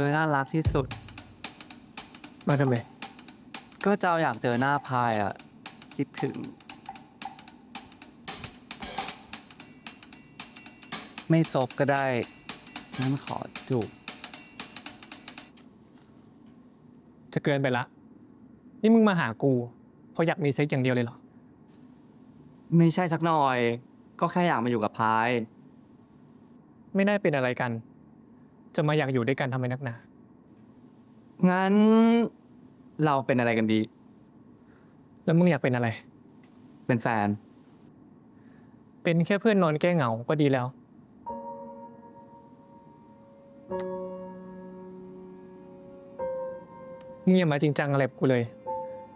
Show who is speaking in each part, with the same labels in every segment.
Speaker 1: อน่ารักที่สุด
Speaker 2: มาทำไม
Speaker 1: ก็เจ้าอยากเจอหน้าพายอะ คิดถึง ไม่ซบก็ได้งั้นขอจูบ
Speaker 2: จะเกินไปละ นี่มึงมาหากูเขาอยากมีเซ็กอย่างเดียวเลยเหรอ
Speaker 1: ไม่ใช่สักหน่อย ก็แค่อยากมาอยู่กับพาย
Speaker 2: ไม่ได้เป็นอะไรกัน จะมาอยากอยู่ด้วยกันทำไมนักหนา
Speaker 1: งั้นเราเป็นอะไรกันดี
Speaker 2: แล้วมึงอยากเป็นอะไร
Speaker 1: เป็นแฟน
Speaker 2: เป็นแค่เพื่อนนอนแก้เหงาก็ดีแล้ว มึงอย่ามาจริงจังอะไรกับกูเลย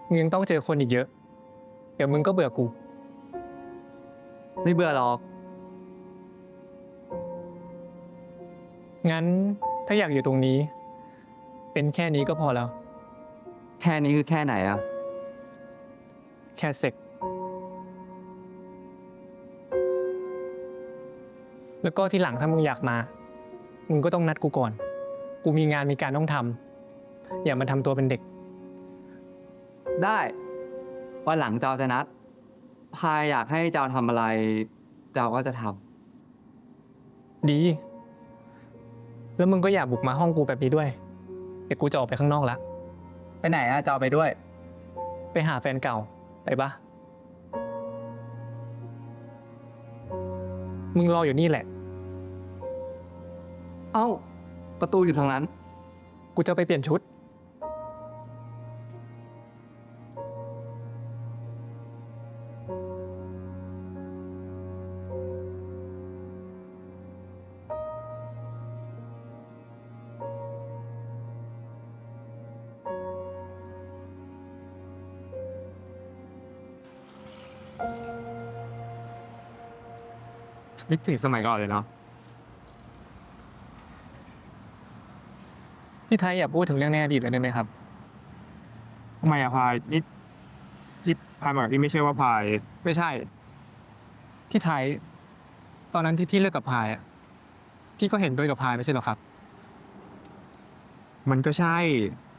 Speaker 2: มึงยังต้องเจอคนอีกเยอะ เดี๋ยวมึงก็เบื่อกู
Speaker 1: ไม่เบื่อหรอก
Speaker 2: งั้นถ้าอยากอยู่ตรงนี้ เป็นแค่นี้ก็พอแล้ว
Speaker 1: แค่นี้คือแค่ไหนอะ
Speaker 2: แค่เซ็ก แล้วก็ที่หลังถ้ามึงอยากมา มึงก็ต้องนัดกูก่อน กูมีงานมีการต้องทำอย่ามาทำตัวเป็นเด็ก
Speaker 1: ได้วันหลังเจ้าจะนัด พายอยากให้เจ้าทำอะไร เจ้าก็จะท
Speaker 2: ดี แล้วมึงก็อย่าบุกมาห้องกูแบบนี้ด้วย เดี๋ยวกูจะออกไปข้างนอกละำ
Speaker 1: ไปไหนอะเจ้าไปด้วย
Speaker 2: ไปหาแฟนเก่าไปปะมึงรออยู่นี่แหละ
Speaker 1: เอ้า ประตูอยู่ทางนั้น
Speaker 2: กูจะไปเปลี่ยนชุด
Speaker 3: นึกถึงสมัยก่อนเลยเนาะ
Speaker 2: พี่ไทยอย่าพูดถึงเรื่องในอดีตเลยได้ไหมครับ
Speaker 3: ทำไมอะพายนี่ที่พายบอกกับพี่ไม่ใช่ว่าพาย
Speaker 2: ไม่ใช่ พี่ไทย ตอนนั้นที่พี่เลิกกับพายอะพี่ก็เห็นด้วยกับพายไม่ใช่เหรอครับ
Speaker 3: มันก็ใช่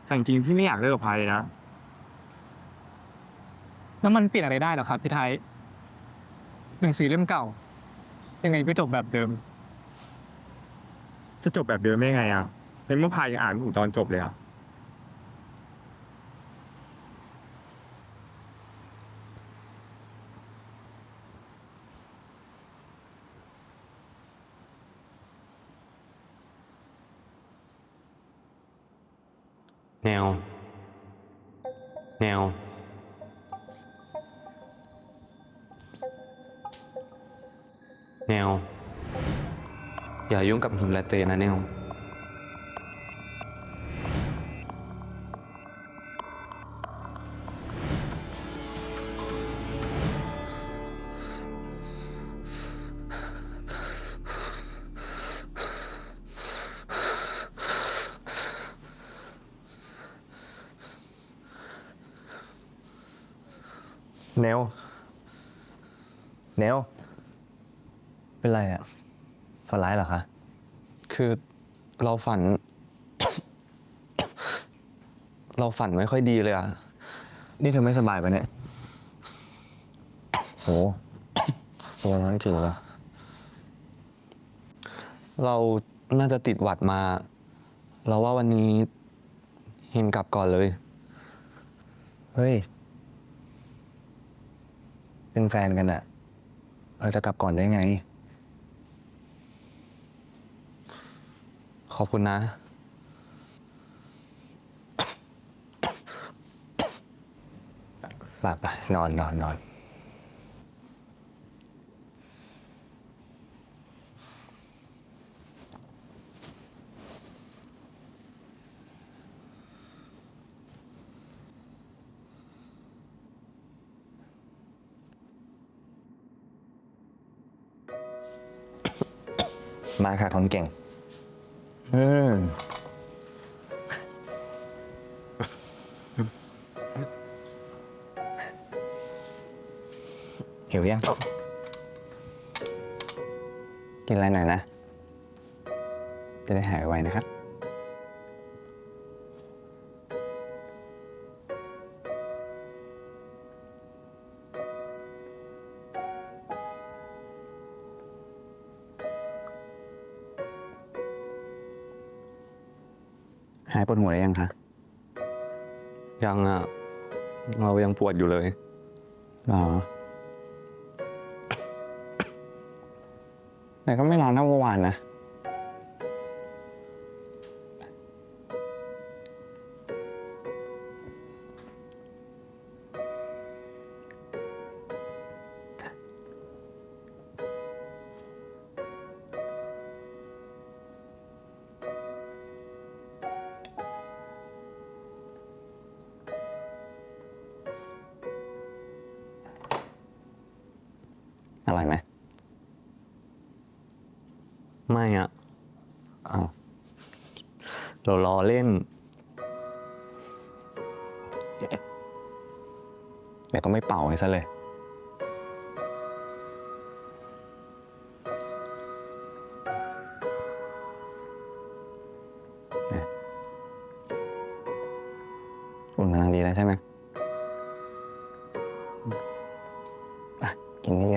Speaker 3: แต่จริงๆพี่ไม่อยากเลิกกับพายเลยนะ
Speaker 2: แล้วมันเปลี่ยนอะไรได้เหรอครับ พี่ไทยหนังสือเล่มเก่า ยังไงก็จบแบบเดิม
Speaker 3: จะจบแบบเดิมได้ไงอะในเมื่อพายยังอ่านไม่ถึงตอนจบเลยอะ
Speaker 4: แนว แนว แนว อย่ายุ่งกับหิมและเตนะแนว
Speaker 5: เนวเนว เป็นไรอะฝันร้ายเหรอคะ
Speaker 4: คือเราฝัน เราฝันไม่ค่อยดีเลยอะ
Speaker 5: นี่เธอไม่สบายปะเนี่ย โหตัวน้อยจืดเหรอ
Speaker 4: เราน่าจะติดหวัดมา เราว่าวันนี้เห็นกลับก่อนเลย
Speaker 5: เฮ้ย เป็นแฟนกันอะเราจะกลับก่อนได้ไง
Speaker 4: ขอบคุณนะ
Speaker 5: หลับไปนอนนอนนอน มาค่ะคนเก่ง อืมหิวยัง กินอะไรหน่อยนะ จะได้หายไวนะครับ หายปวดหัวได้ยังคะ
Speaker 4: ยังอะ เรายังปวดอยู่เลย
Speaker 5: อ๋อ แต่ก็ไม่นอนเท่าเมื่อวานนะ อร่อยไหม
Speaker 4: ไม่อะ
Speaker 5: อ้าว
Speaker 4: เราล้อเล่น
Speaker 5: แต่ก็ไม่เป่าให้ซะเลย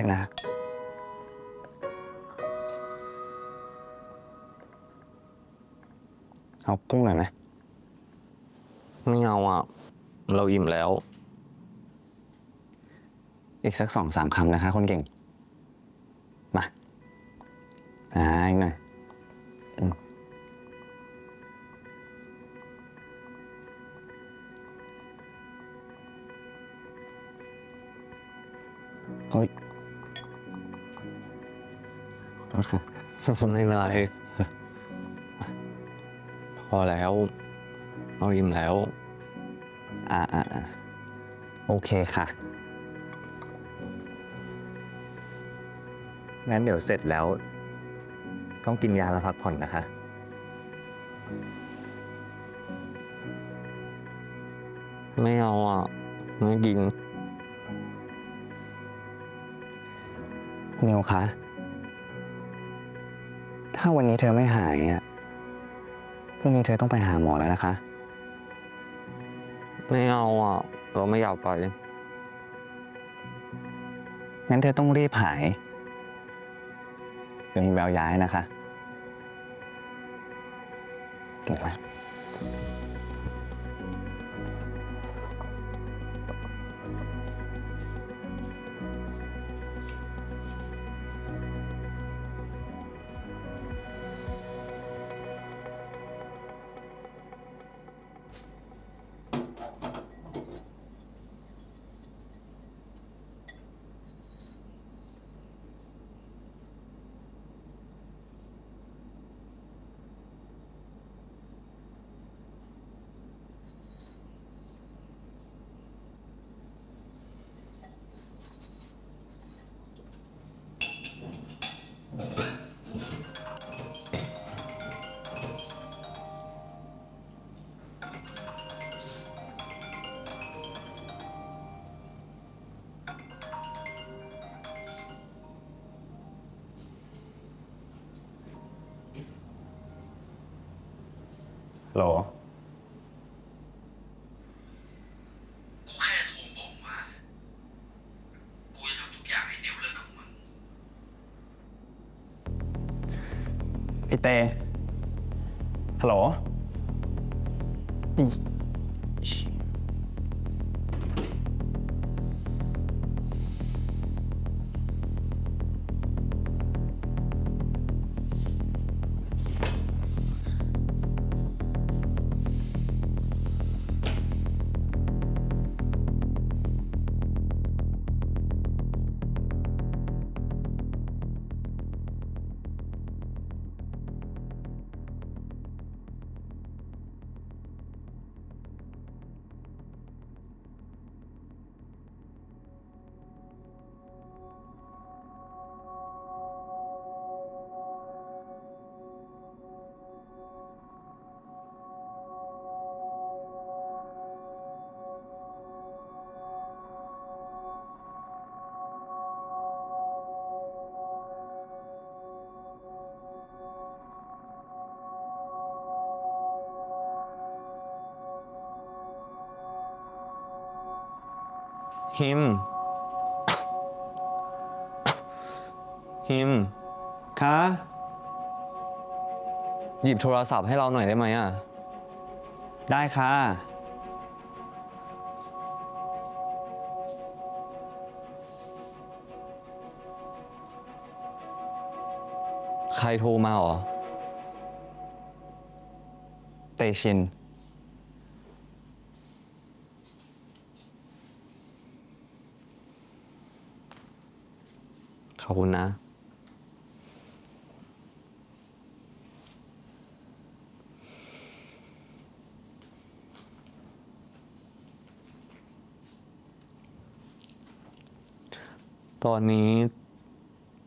Speaker 5: กินเยอะๆนะ เอากุ้งหน่อยไหม
Speaker 4: ไม่เอาอะ เราอิ่มแล้ว
Speaker 5: อีกสักสองสามคำนะคะคนเก่ง มาอ่าอีกหน่อยอืมเฮ้ยโทษค่ะ
Speaker 4: ไม่เป็นไรพอแล้วเราอิ่มแล้ว
Speaker 5: อ่าอ่าโอเคค่ะ
Speaker 6: งั้นเดี๋ยวเสร็จแล้ว ต้องกินยาแล้วพักผ่อนนะคะ
Speaker 4: ไม่เอาอะ ไม่กิน
Speaker 5: นิวคะ ถ้าวันนี้เธอไม่หายอะพรุ่งนี้เธอต้องไปหาหมอแล้วนะคะ
Speaker 4: ไม่เอาอะเราไม่อยากไป
Speaker 5: งั้นเธอต้องรีบหายเดี๋ยวมีแววย้ายนะคะ เก่งไหม โหล
Speaker 7: กูแค่โทรบอกว่า กูจะทำทุกอย่างให้เนวเลิกกับมึง
Speaker 5: ไอเตฮัลโหล
Speaker 4: ฮิม ฮิม
Speaker 5: คะ
Speaker 4: หยิบโทรศัพท์ให้เราหน่อยได้ไหมอะ
Speaker 5: ได้ค่ะ
Speaker 4: ใครโทรมาเหรอ
Speaker 5: เตชิน
Speaker 4: ขอบคุณนะ ตอนนี้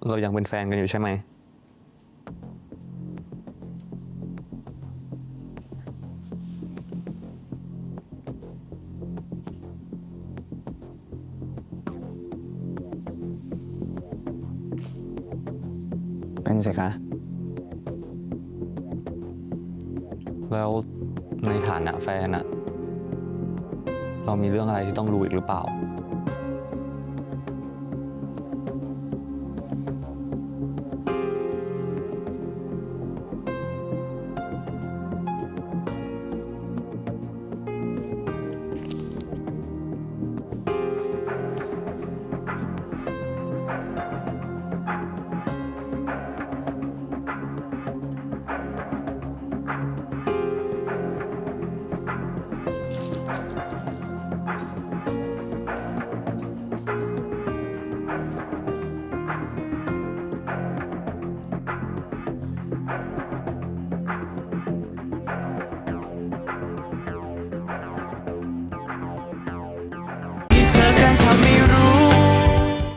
Speaker 4: เรายังเป็นแฟนกันอยู่ใช่ไหม
Speaker 5: สิคะ
Speaker 4: แล้วในฐานะแฟนอะเรามีเรื่องอะไรที่ต้องรู้อีกหรือเปล่า